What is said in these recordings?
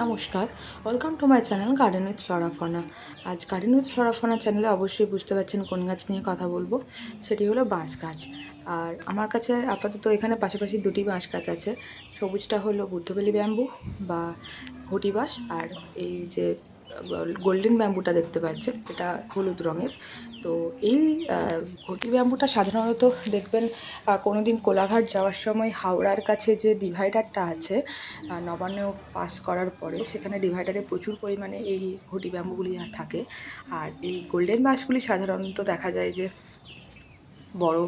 নমস্কার। Welcome to my channel garden with flora fauna আজ garden with ফ্লোরাফনা চ্যানেলে অবশ্যই বুঝতে পারছেন কোন গাছ নিয়ে কথা বলব। সেটি হলো বাঁশ গাছ। আর আমার কাছে আপাতত এখানে পাশাপাশি দুটি বাঁশ গাছ আছে। সবুজটা হলো বুদ্ধবেলি ব্যাম্বু বা ঘটি বাঁশ। আর এই যে গোল্ডেন ব্যাম্বুটা দেখতে পাচ্ছেন, এটা হলুদ রঙের। তো এই ঘটি ব্যাম্বুটা সাধারণত দেখবেন কোনো দিন কোলাঘাট যাওয়ার সময় হাওড়ার কাছে যে ডিভাইডারটা আছে নবান্ন পাস করার পরে সেখানে ডিভাইডারে প্রচুর পরিমাণে এই ঘটি ব্যাম্বুগুলি থাকে। আর এই গোল্ডেন বাসগুলি সাধারণত দেখা যায় যে বড়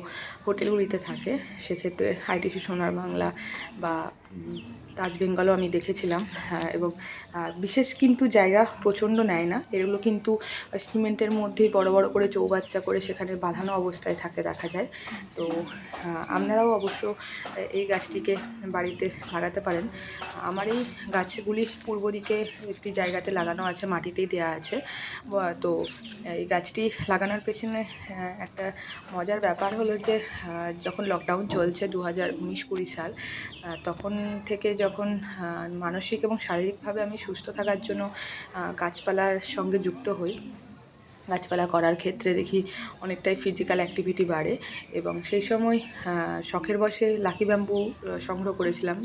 হোটেলগুলিতে থাকে। সেক্ষেত্রে আইটিসি সোনার বাংলা বা তাজ বেঙ্গলও আমি দেখেছিলাম হ্যাঁ এবং বিশেষ কিন্তু জায়গা প্রচণ্ড নেয় না। এগুলো কিন্তু সিমেন্টের মধ্যেই বড় বড় করে চৌবাচ্চা করে সেখানে বাঁধানো অবস্থায় থাকে দেখা যায়। তো আপনারাও অবশ্য এই গাছটিকে বাড়িতে লাগাতে পারেন। আমার এই গাছগুলি পূর্ব দিকে একটি জায়গাতে লাগানো আছে, মাটিতেই দেওয়া আছে। তো, এই গাছটি লাগানোর পেছনে একটা মজার ব্যাপার হলো যে যখন লকডাউন চলছে দু হাজার উনিশ কুড়ি সাল তখন থেকে যখন মানসিক এবং শারীরিকভাবে আমি সুস্থ থাকার জন্য গাছপালার সঙ্গে যুক্ত হই। গাছপালা করার ক্ষেত্রে দেখি অনেকটাই ফিজিক্যাল অ্যাক্টিভিটি বাড়ে এবং সেই সময় শখের বসে লাকি ব্যাম্বু সংগ্রহ করেছিলাম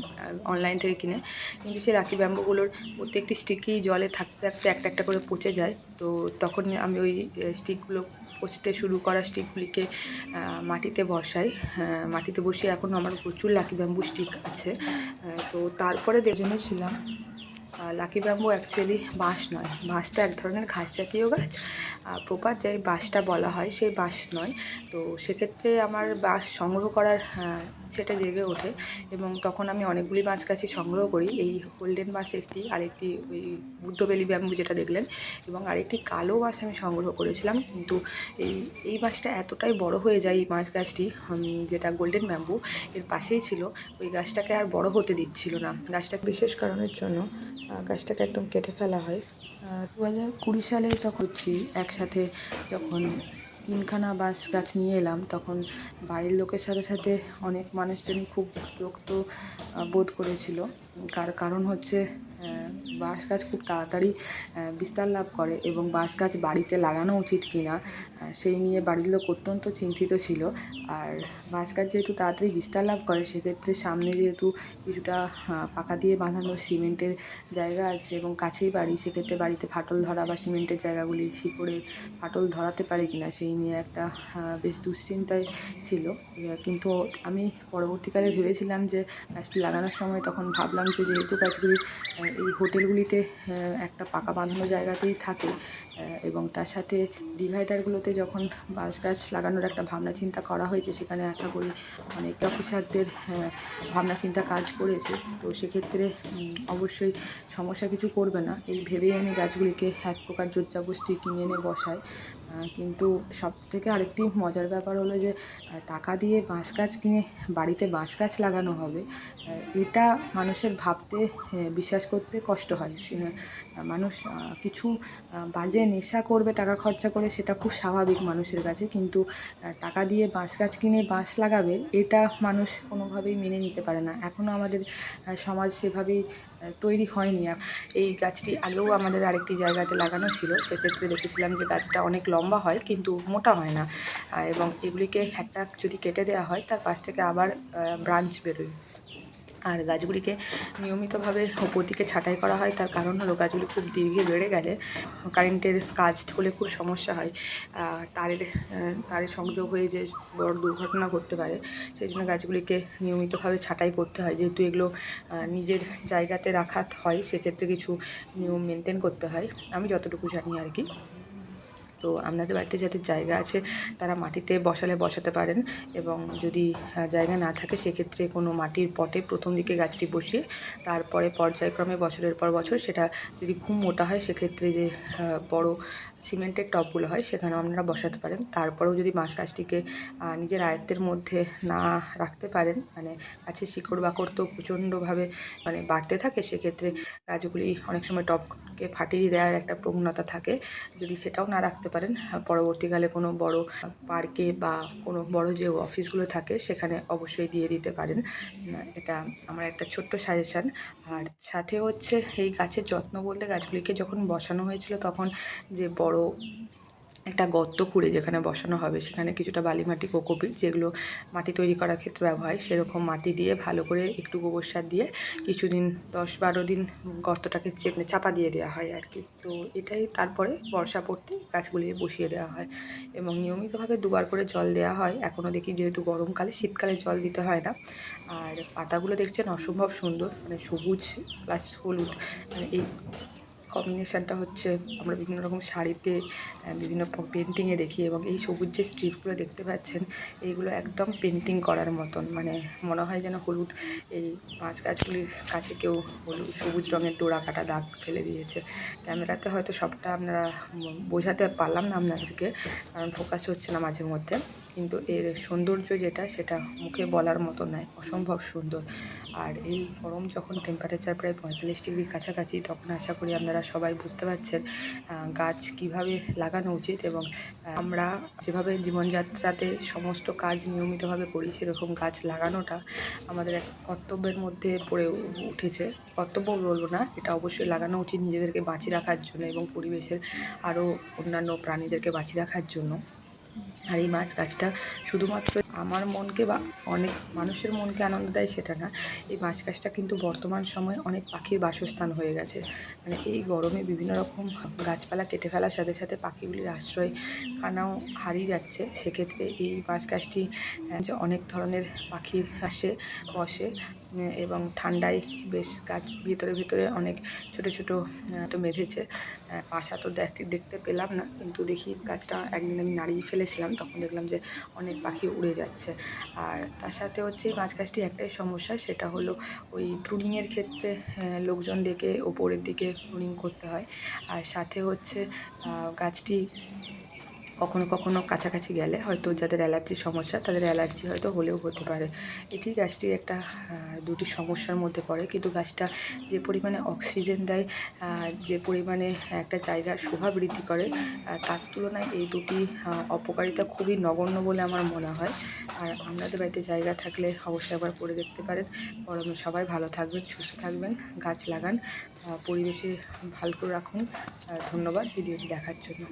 অনলাইন থেকে কিনে। কিন্তু সেই লাকি ব্যাম্বুগুলোর প্রত্যেকটি স্টিকই জলে থাকতে থাকতে একটা একটা করে পচে যায়। তো তখন আমি ওই স্টিকগুলো পচতে শুরু করা স্টিকগুলিকে মাটিতে বসাই। মাটিতে বসিয়ে এখন আমার প্রচুর লাকি ব্যাম্বু স্টিক আছে। তো তারপরে দেখেছিলাম লাকি ব্যাম্বু অ্যাকচুয়ালি বাঁশ নয়। বাঁশটা এক ধরনের ঘাস জাতীয় গাছ প্রপার যে বাঁশটা বলা হয় সেই বাঁশ নয়। তো সেক্ষেত্রে আমার বাঁশ সংগ্রহ করার আহ, ইচ্ছেটা জেগে ওঠে এবং তখন আমি অনেকগুলি বাঁশ গাছই সংগ্রহ করি। এই গোল্ডেন বাঁশ একটি আরেকটি ওই বুদ্ধবেলি ব্যাম্বু যেটা দেখলেন এবং আরেকটি কালো বাঁশ আমি সংগ্রহ করেছিলাম। কিন্তু এই এই বাঁশটা এতটাই বড় হয়ে যায় এই বাঁশ গাছটি যেটা গোল্ডেন ব্যাম্বু এর পাশেই ছিল। ওই গাছটাকে আর বড় হতে দিচ্ছিল না। গাছটা বিশেষ কারণের জন্য গাছটাকে একদম কেটে ফেলা হয়। দু হাজার কুড়ি সালে যখন হচ্ছি, একসাথে যখন তিনখানা বাঁশ গাছ নিয়ে এলাম, তখন বাড়ির লোকের সাথে সাথে অনেক মানুষজনই খুব বিরক্ত বোধ করেছিল। কার, কারণ হচ্ছে বাঁশ গাছ খুব তাড়াতাড়ি বিস্তার লাভ করে এবং বাঁশ গাছ বাড়িতে লাগানো উচিত কি না সেই নিয়ে বাড়ির লোক অত্যন্ত চিন্তিত ছিল। আর বাঁশ গাছ যেহেতু তাড়াতাড়ি বিস্তার লাভ করে, সেক্ষেত্রে সামনে যেহেতু কিছুটা পাকা দিয়ে বাঁধানো সিমেন্টের জায়গা আছে এবং কাছেই বাড়ি, সেক্ষেত্রে বাড়িতে ফাটল ধরা বা সিমেন্টের জায়গাগুলি শিকড়ে ফাটল ধরাতে পারে কি না সেই নিয়ে একটা বেশ দুশ্চিন্তায় ছিল। কিন্তু আমি পরবর্তীকালে ভেবেছিলাম যে গাছটি লাগানোর সময় তখন ভাবলাম যে যেহেতু গাছগুলি এই হোটেলগুলিতে একটা পাকা বাঁধানো জায়গাতেই থাকে এবং তার সাথে ডিভাইডারগুলোতে যখন বাঁশ গাছ লাগানোর একটা ভাবনা চিন্তা করা হয়েছে, সেখানে আশা করি অনেক অফিসারদের ভাবনা চিন্তা কাজ করেছে। তো সেক্ষেত্রে অবশ্যই সমস্যা কিছু করবে না। এই ভেবেই আমি গাছগুলিকে এক প্রকার জোরজাবস্তি কিনে এনে বসাই। কিন্তু সব থেকে আরেকটি মজার ব্যাপার হলো যে টাকা দিয়ে বাঁশ গাছ কিনে বাড়িতে বাঁশ গাছ লাগানো হবে এটা মানুষের ভাবতে বিশ্বাস করতে কষ্ট হয়। মানুষ কিছু বাজে নেশা করবে টাকা খরচা করে সেটা খুব স্বাভাবিক মানুষের কাছে, কিন্তু টাকা দিয়ে বাঁশ গাছ কিনে বাঁশ লাগাবে, এটা মানুষ কোনোভাবেই মেনে নিতে পারে না। এখনও আমাদের সমাজ সেভাবেই তৈরি হয়নি। এই গাছটি আগেও আমাদের আরেকটি জায়গাতে লাগানো ছিল, সেক্ষেত্রে দেখেছিলাম যে গাছটা অনেক লম্বা হয়, কিন্তু মোটা হয় না। এবং এগুলিকে একটা যদি কেটে দেওয়া হয়, তার পাশ থেকে আবার ব্রাঞ্চ বেরোয়। আর গাছগুলিকে নিয়মিতভাবে ওপর দিকে ছাঁটাই করা হয়, তার কারণ হলো গাছগুলি খুব দীর্ঘে বেড়ে গেলে কারেন্টের কাজ হলে খুব সমস্যা হয়। তারের তারের সংযোগ হয়ে যে বড় দুর্ঘটনা ঘটতে পারে, সেই জন্য গাছগুলিকে নিয়মিতভাবে ছাঁটাই করতে হয়। যেহেতু এগুলো নিজের জায়গাতে রাখা হয়, সেক্ষেত্রে কিছু নিয়ম মেনটেন করতে হয়। আমি যতটুকু জানি আর কি। তো আপনাদের বাড়িতে যাদের জায়গা আছে তারা মাটিতে বসালে বসাতে পারেন এবং যদি জায়গা না থাকে সেক্ষেত্রে কোনো মাটির পটে প্রথম দিকে গাছটি বসিয়ে তারপরে পর্যায়ক্রমে বছরের পর বছর সেটা যদি খুব মোটা হয় সেক্ষেত্রে যে আহ, বড় সিমেন্টের টবগুলো হয় সেখানেও আপনারা বসাতে পারেন। তারপরেও যদি মাছ গাছটিকে নিজের আয়ত্তের মধ্যে না রাখতে পারেন মানে গাছের শিকড় বাকড় তো প্রচণ্ডভাবে মানে বাড়তে থাকে সেক্ষেত্রে গাছগুলি অনেক সময় টবকে ফাটিয়ে দেওয়ার একটা প্রবণতা থাকে। যদি সেটাও না রাখতে পারেন পরবর্তীকালে কোনো বড় পার্কে বা কোনো বড় যে অফিসগুলো থাকে, সেখানে অবশ্যই দিয়ে দিতে পারেন। এটা আমার একটা ছোট্ট সাজেশান। আর সাথে হচ্ছে, এই গাছের যত্ন বলতে গাছগুলিকে যখন বসানো হয়েছিল, তখন যে বড় একটা গর্ত খুঁড়ে যেখানে বসানো হবে, সেখানে কিছুটা বালি মাটি কোকোপিট, যেগুলো মাটি তৈরি করার ক্ষেত্রে ব্যবহার হয়, সেরকম মাটি দিয়ে ভালো করে একটু গোবর সার দিয়ে কিছুদিন, দশ বারো দিন গর্তটাকে চেপে চাপা দিয়ে দেওয়া হয় আর কি। তো এটাই তারপরে বর্ষা পড়তে গাছগুলি বসিয়ে দেওয়া হয় এবং নিয়মিতভাবে দুবার করে জল দেওয়া হয়। এখনও দেখি যেহেতু গরমকালে, শীতকালে জল দিতে হয় না। আর পাতাগুলো দেখছেন অসম্ভব সুন্দর মানে সবুজ প্লাস হলুদ মানে এই কম্বিনেশানটা হচ্ছে আমরা বিভিন্ন রকম শাড়িতে বিভিন্ন পেন্টিংয়ে দেখি এবং এই সবুজ যে স্ট্রিপগুলো দেখতে পাচ্ছেন, এইগুলো একদম পেন্টিং করার মতন। মানে মনে হয় যেন হলুদ, এই মাছ গাছগুলির কাছে কেউ হলুদ সবুজ রঙের ডোরা কাটা দাগ ফেলে দিয়েছে। ক্যামেরাতে হয়তো সবটা আপনারা বোঝাতে পারলাম না আপনাদেরকে, কারণ ফোকাস হচ্ছে না মাঝে মধ্যে কিন্তু এর সৌন্দর্য যেটা, সেটা মুখে বলার মতো নয়, অসম্ভব সুন্দর। আর এই গরম যখন টেম্পারেচার প্রায় পঁয়তাল্লিশ ডিগ্রির কাছাকাছি, তখন আশা করি আপনারা সবাই বুঝতে পারছেন গাছ কীভাবে লাগানো উচিত এবং আমরা যেভাবে জীবনযাত্রাতে সমস্ত কাজ নিয়মিতভাবে করি, সেরকম গাছ লাগানোটা আমাদের এক কর্তব্যের মধ্যে পড়ে উঠেছে। কর্তব্য বলব না, এটা অবশ্যই লাগানো উচিত নিজেদেরকে বাঁচিয়ে রাখার জন্য এবং পরিবেশের আরও অন্যান্য প্রাণীদেরকে বাঁচিয়ে রাখার জন্য। আর এই মাছ গাছটা শুধুমাত্র আমার মনকে বা অনেক মানুষের মনকে আনন্দ দেয় সেটা না এই মাছ গাছটা কিন্তু বর্তমান সময়ে অনেক পাখির বাসস্থান হয়ে গেছে। মানে এই গরমে বিভিন্ন রকম গাছপালা কেটে ফেলার সাথে সাথে পাখিগুলির আশ্রয় খানাও হারিয়ে যাচ্ছে। সেক্ষেত্রে এই মাছ গাছটি যে অনেক ধরনের পাখি আসে বসে এবং ঠান্ডায় বেশ গাছ ভিতরে ভিতরে অনেক ছোট ছোট তো আহ, বাসা তো দেখ- দেখতে পেলাম না কিন্তু দেখি গাছটা একদিন আমি নাড়িয়ে ফেলেছিলাম তখন দেখলাম যে অনেক পাখি উড়ে যাচ্ছে। আর তার সাথে হচ্ছে এই মাছ গাছটি একটাই সমস্যা, সেটা হলো ওই প্রুনিংয়ের ক্ষেত্রে লোকজন ডেকে ওপরের দিকে প্রুনিং করতে হয়। আর সাথে হচ্ছে গাছটি কখনো কখনো কাছাকাছি গেলে হয়তো যাদের অ্যালার্জির সমস্যা, তাদের অ্যালার্জি হয়তো হলেও হতে পারে। এটি গাছটির একটা দুটি সমস্যার মধ্যে পড়ে। কিন্তু গাছটা যে পরিমাণে অক্সিজেন দেয় যে পরিমাণে একটা জায়গার শোভা বৃদ্ধি করে তার তুলনায় এই দুটি অপকারিতা খুবই নগণ্য বলে আমার মনে হয়। আর আপনাদের বাড়িতে জায়গা থাকলে অবশ্যই একবার করে দেখতে পারেন। গরমে সবাই ভালো থাকবেন, সুস্থ থাকবেন, গাছ লাগান পরিবেশে ভালো করে রাখুন। ধন্যবাদ ভিডিওটি দেখার জন্য।